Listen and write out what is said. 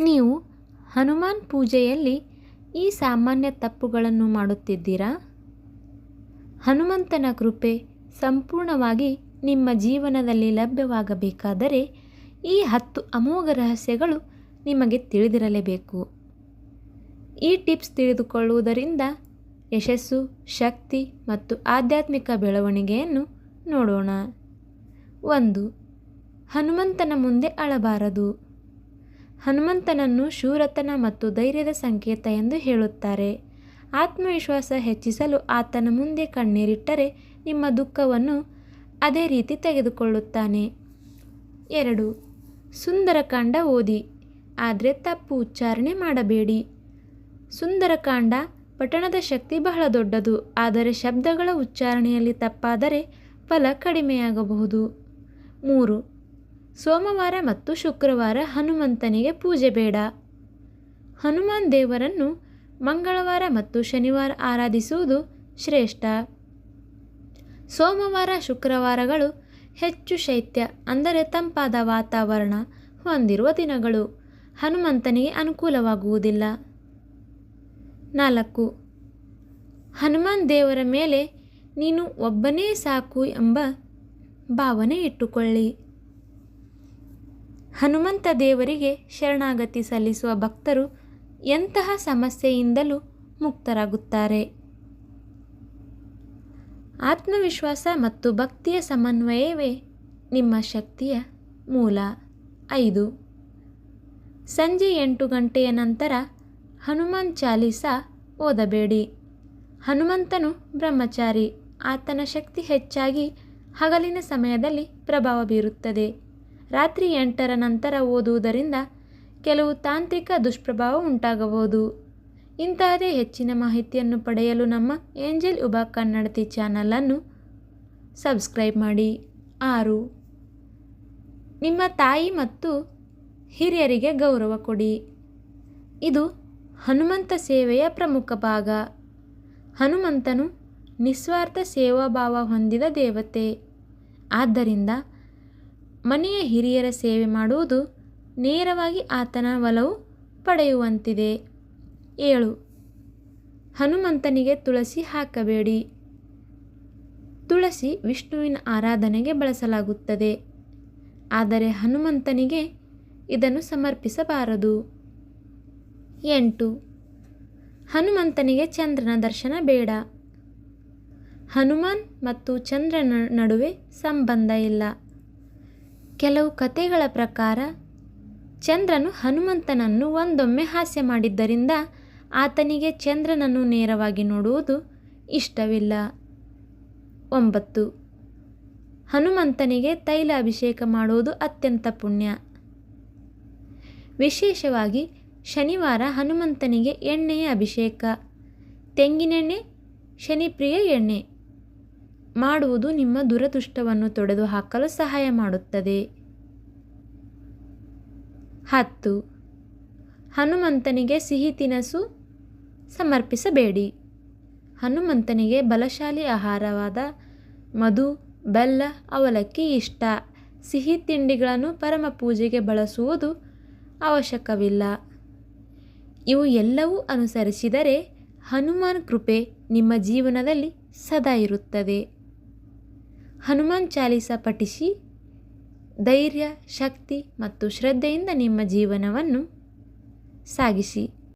ನೀವು ಹನುಮಾನ್ ಪೂಜೆಯಲ್ಲಿ ಈ ಸಾಮಾನ್ಯ ತಪ್ಪುಗಳನ್ನು ಮಾಡುತ್ತಿದ್ದೀರಾ? ಹನುಮಂತನ ಕೃಪೆ ಸಂಪೂರ್ಣವಾಗಿ ನಿಮ್ಮ ಜೀವನದಲ್ಲಿ ಲಭ್ಯವಾಗಬೇಕಾದರೆ ಈ ಹತ್ತು ಅಮೋಘ ರಹಸ್ಯಗಳು ನಿಮಗೆ ತಿಳಿದಿರಲೇಬೇಕು. ಈ ಟಿಪ್ಸ್ ತಿಳಿದುಕೊಳ್ಳುವುದರಿಂದ ಯಶಸ್ಸು, ಶಕ್ತಿ ಮತ್ತು ಆಧ್ಯಾತ್ಮಿಕ ಬೆಳವಣಿಗೆಯನ್ನು ನೋಡೋಣ. ಒಂದು, ಹನುಮಂತನ ಮುಂದೆ ಅಳಬಾರದು. ಹನುಮಂತನನ್ನು ಶೂರತನ ಮತ್ತು ಧೈರ್ಯದ ಸಂಕೇತ ಎಂದು ಹೇಳುತ್ತಾರೆ. ಆತ್ಮವಿಶ್ವಾಸ ಹೆಚ್ಚಿಸಲು ಆತನ ಮುಂದೆ ಕಣ್ಣೀರಿಟ್ಟರೆ ನಿಮ್ಮ ದುಃಖವನ್ನು ಅದೇ ರೀತಿ ತೆಗೆದುಕೊಳ್ಳುತ್ತಾನೆ. ಎರಡು. ಸುಂದರಕಾಂಡ ಓದಿ. ಆದರೆ ತಪ್ಪು ಉಚ್ಚಾರಣೆ ಮಾಡಬೇಡಿ. ಸುಂದರಕಾಂಡ ಪಠಣದ ಶಕ್ತಿ ಬಹಳ ದೊಡ್ಡದು, ಆದರೆ ಶಬ್ದಗಳ ಉಚ್ಚಾರಣೆಯಲ್ಲಿ ತಪ್ಪಾದರೆ ಫಲ ಕಡಿಮೆಯಾಗಬಹುದು. ಮೂರು. ಸೋಮವಾರ ಮತ್ತು ಶುಕ್ರವಾರ ಹನುಮಂತನಿಗೆ ಪೂಜೆ ಬೇಡ. ಹನುಮಾನ್ ದೇವರನ್ನು ಮಂಗಳವಾರ ಮತ್ತು ಶನಿವಾರ ಆರಾಧಿಸುವುದು ಶ್ರೇಷ್ಠ. ಸೋಮವಾರ ಶುಕ್ರವಾರಗಳು ಹೆಚ್ಚು ಶೈತ್ಯ, ಅಂದರೆ ತಂಪಾದ ವಾತಾವರಣ ಹೊಂದಿರುವ ದಿನಗಳು. ಹನುಮಂತನಿಗೆ ಅನುಕೂಲವಾಗುವುದಿಲ್ಲ. ನಾಲ್ಕು, ಹನುಮಾನ್ ದೇವರ ಮೇಲೆ ನೀನು ಒಬ್ಬನೇ ಸಾಕು ಎಂಬ ಭಾವನೆ ಇಟ್ಟುಕೊಳ್ಳಿ. ಹನುಮಂತ ದೇವರಿಗೆ ಶರಣಾಗತಿ ಸಲ್ಲಿಸುವ ಭಕ್ತರು ಎಂತಹ ಸಮಸ್ಯೆಯಿಂದಲೂ ಮುಕ್ತರಾಗುತ್ತಾರೆ. ಆತ್ಮವಿಶ್ವಾಸ ಮತ್ತು ಭಕ್ತಿಯ ಸಮನ್ವಯವೇ ನಿಮ್ಮ ಶಕ್ತಿಯ ಮೂಲ. ಐದು. ಸಂಜೆ ಎಂಟು ಗಂಟೆಯ ನಂತರ ಹನುಮಾನ್ ಚಾಲೀಸ ಓದಬೇಡಿ. ಹನುಮಂತನು ಬ್ರಹ್ಮಚಾರಿ, ಆತನ ಶಕ್ತಿ ಹೆಚ್ಚಾಗಿ ಹಗಲಿನ ಸಮಯದಲ್ಲಿ ಪ್ರಭಾವ ಬೀರುತ್ತದೆ. ರಾತ್ರಿ ಎಂಟರ ನಂತರ ಓದುವುದರಿಂದ ಕೆಲವು ತಾಂತ್ರಿಕ ದುಷ್ಪ್ರಭಾವ ಉಂಟಾಗಬಹುದು. ಇಂತಹದೇ ಹೆಚ್ಚಿನ ಮಾಹಿತಿಯನ್ನು ಪಡೆಯಲು ನಮ್ಮ ಏಂಜಲ್ ಉಬಾ ಕನ್ನಡತಿ ಚಾನಲನ್ನು ಸಬ್ಸ್ಕ್ರೈಬ್ ಮಾಡಿ. ಆರು. ನಿಮ್ಮ ತಾಯಿ ಮತ್ತು ಹಿರಿಯರಿಗೆ ಗೌರವ ಕೊಡಿ. ಇದು ಹನುಮಂತ ಸೇವೆಯ ಪ್ರಮುಖ ಭಾಗ. ಹನುಮಂತನು ನಿಸ್ವಾರ್ಥ ಸೇವಾಭಾವ ಹೊಂದಿದ ದೇವತೆ. ಆದ್ದರಿಂದ ಮನೆಯ ಹಿರಿಯರ ಸೇವೆ ಮಾಡುವುದು ನೇರವಾಗಿ ಆತನ ಒಲವು ಪಡೆಯುವಂತಿದೆ. ಏಳು. ಹನುಮಂತನಿಗೆ ತುಳಸಿ ಹಾಕಬೇಡಿ. ತುಳಸಿ ವಿಷ್ಣುವಿನ ಆರಾಧನೆಗೆ ಬಳಸಲಾಗುತ್ತದೆ. ಆದರೆ ಹನುಮಂತನಿಗೆ ಇದನ್ನು ಸಮರ್ಪಿಸಬಾರದು. ಎಂಟು. ಹನುಮಂತನಿಗೆ ಚಂದ್ರನ ದರ್ಶನ ಬೇಡ. ಹನುಮಾನ್ ಮತ್ತು ಚಂದ್ರನ ನಡುವೆ ಸಂಬಂಧ ಇಲ್ಲ. ಕೆಲವು ಕಥೆಗಳ ಪ್ರಕಾರ, ಚಂದ್ರನು ಹನುಮಂತನನ್ನು ಒಂದೊಮ್ಮೆ ಹಾಸ್ಯ ಮಾಡಿದ್ದರಿಂದ ಆತನಿಗೆ ಚಂದ್ರನನ್ನು ನೇರವಾಗಿ ನೋಡುವುದು ಇಷ್ಟವಿಲ್ಲ. ಒಂಬತ್ತು. ಹನುಮಂತನಿಗೆ ತೈಲ ಅಭಿಷೇಕ ಮಾಡುವುದು ಅತ್ಯಂತ ಪುಣ್ಯ. ವಿಶೇಷವಾಗಿ ಶನಿವಾರ ಹನುಮಂತನಿಗೆ ಎಣ್ಣೆಯ ಅಭಿಷೇಕ. ತೆಂಗಿನೆಣ್ಣೆ, ಶನಿಪ್ರಿಯ ಎಣ್ಣೆ. ಮಾಡುವುದು ನಿಮ್ಮ ದುರದೃಷ್ಟವನ್ನು ತೊಡೆದು ಹಾಕಲು ಸಹಾಯ ಮಾಡುತ್ತದೆ. ಹತ್ತು. ಹನುಮಂತನಿಗೆ ಸಿಹಿ ತಿನಸು ಸಮರ್ಪಿಸಬೇಡಿ. ಹನುಮಂತನಿಗೆ ಬಲಶಾಲಿ ಆಹಾರವಾದ ಮಧು, ಬೆಲ್ಲ, ಅವಲಕ್ಕಿ ಇಷ್ಟ. ಸಿಹಿ ತಿಂಡಿಗಳನ್ನು ಪರಮ ಪೂಜೆಗೆ ಬಳಸುವುದು ಅವಶ್ಯಕವಿಲ್ಲ. ಇವು ಎಲ್ಲವೂ ಅನುಸರಿಸಿದರೆ ಹನುಮಾನ್ ಕೃಪೆ ನಿಮ್ಮ ಜೀವನದಲ್ಲಿ ಸದಾ ಇರುತ್ತದೆ. ಹನುಮಾನ್ ಚಾಲೀಸ ಪಠಿಸಿ ಧೈರ್ಯ ಶಕ್ತಿ ಮತ್ತು ಶ್ರದ್ಧೆಯಿಂದ ನಿಮ್ಮ ಜೀವನವನ್ನು ಸಾಗಿಸಿ.